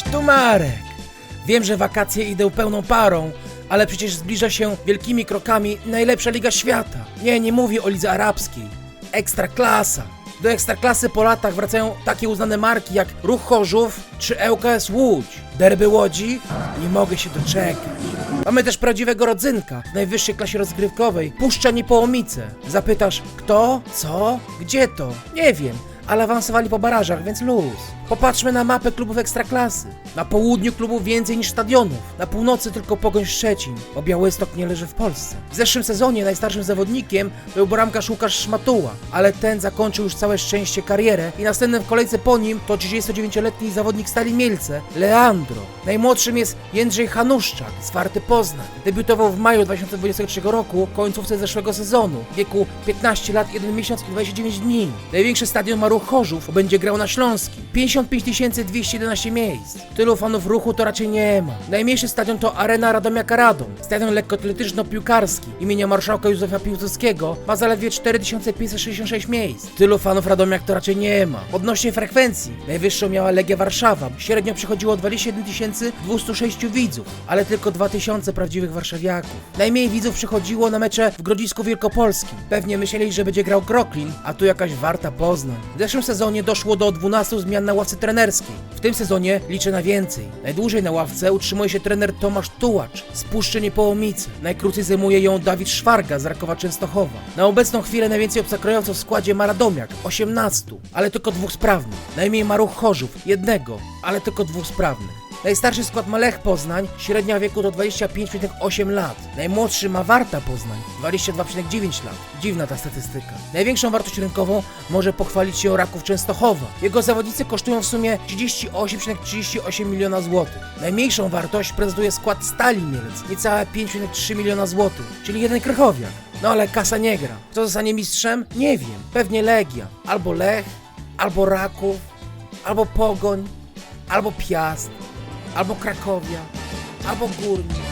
tu Marek. Wiem, że wakacje idą pełną parą, ale przecież zbliża się wielkimi krokami najlepsza liga świata. Nie, nie mówię o lidze arabskiej. Ekstraklasa. Do ekstraklasy po latach wracają takie uznane marki jak Ruch Chorzów czy ŁKS Łódź. Derby Łodzi? Nie mogę się doczekać. Mamy też prawdziwego rodzynka w najwyższej klasie rozgrywkowej, Puszcza Niepołomice. Zapytasz, kto? Co? Gdzie to? Nie wiem, ale awansowali po barażach, więc luz. Popatrzmy na mapę klubów ekstraklasy. Na południu klubów więcej niż stadionów. Na północy tylko Pogoń Szczecin, bo Białystok nie leży w Polsce. W zeszłym sezonie najstarszym zawodnikiem był bramkarz Łukasz Szmatuła, ale ten zakończył już całe szczęście karierę i następny w kolejce po nim to 39-letni zawodnik Stali Mielce, Leandro. Najmłodszym jest Jędrzej Hanuszczak z Warty Poznań. Debiutował w maju 2023 roku, końcówce zeszłego sezonu, w wieku 15 lat, 1 miesiąc i 29 dni. Największy stadion ma ruch Chorzów, będzie grał na Śląskim. 55 211 miejsc. Tylu fanów ruchu to raczej nie ma. Najmniejszy stadion to Arena Radomiaka Radom. Stadion lekkoatletyczno-piłkarski imienia marszałka Józefa Piłsudskiego ma zaledwie 4566 miejsc. Tylu fanów Radomiak to raczej nie ma. Odnośnie frekwencji, najwyższą miała Legia Warszawa. Średnio przychodziło 21 206 widzów, ale tylko 2000 prawdziwych warszawiaków. Najmniej widzów przychodziło na mecze w Grodzisku Wielkopolskim. Pewnie myśleli, że będzie grał Kroklin, a tu jakaś Warta Poznań. Zeszłym sezonie doszło do 12 zmian na ławce trenerskiej. W tym sezonie liczę na więcej. Najdłużej na ławce utrzymuje się trener Tomasz Tułacz z Puszczy Niepołomice. Najkrócej zajmuje ją Dawid Szwarga z Rakowa Częstochowa. Na obecną chwilę najwięcej obcokrajowców w składzie ma Radomiak, 18, ale tylko dwóch sprawnych. Najmniej ma Ruch Chorzów, jednego, ale tylko dwóch sprawnych. Najstarszy skład ma Lech Poznań, średnia wieku to 25,8 lat. Najmłodszy ma Warta Poznań, 22,9 lat. Dziwna ta statystyka. Największą wartość rynkową może pochwalić się Raków Częstochowa. Jego zawodnicy kosztują w sumie 38,38 miliona złotych. Najmniejszą wartość prezentuje skład Stali Mielec, niecałe 5,3 miliona złotych, czyli jeden Krychowiak. No ale kasa nie gra. Kto zostanie mistrzem? Nie wiem. Pewnie Legia. Albo Lech, albo Raków, albo Pogoń, albo Piast, albo Krakowia, albo Górnik,